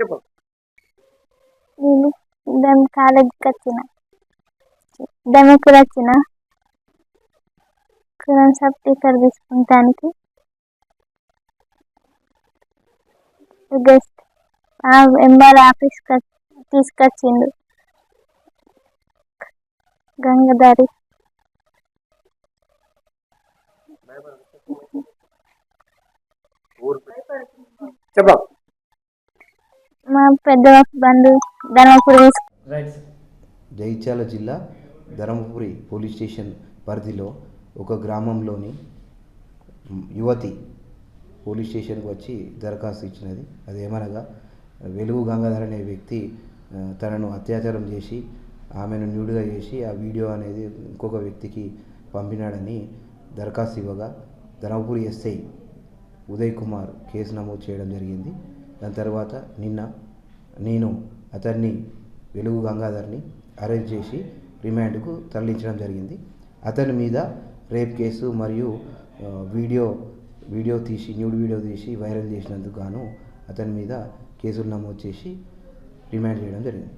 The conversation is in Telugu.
చెప్పు. నేను దాని కాలేజీకి వచ్చిన. దమ్మికూర వచ్చిన? కురాన్ సాబ్ టీచర్ తీసుకుంటానికి. గెస్ట్ ఎంఆర్ ఆఫీస్కి తీసుకొచ్చిండు. గంగదారి చెప్పు. మా పెద్ద ధర్మపురి. జగిత్యాల జిల్లా ధర్మపురి పోలీస్ స్టేషన్ పరిధిలో ఒక గ్రామంలోని యువతి పోలీస్ స్టేషన్కి వచ్చి దరఖాస్తు ఇచ్చినది. అదేమనగా వెలుగు గంగాధర్ అనే వ్యక్తి తనను అత్యాచారం చేసి ఆమెను న్యూడ్గా చేసి ఆ వీడియో అనేది ఇంకొక వ్యక్తికి పంపినాడని దరఖాస్తు ఇవ్వగా ధర్మపురి ఎస్ఐ ఉదయ్ కుమార్ కేసు నమోదు చేయడం జరిగింది. దాని తర్వాత నిన్న నేను అతన్ని వెలుగు గంగాధర్ని అరెస్ట్ చేసి రిమాండ్కు తరలించడం జరిగింది. అతని మీద రేప్ కేసు మరియు వీడియో వీడియో తీసి న్యూడ్ వీడియో తీసి వైరల్ చేసినందుకు గాను అతని మీద కేసులు నమోదు చేసి రిమాండ్ చేయడం జరిగింది.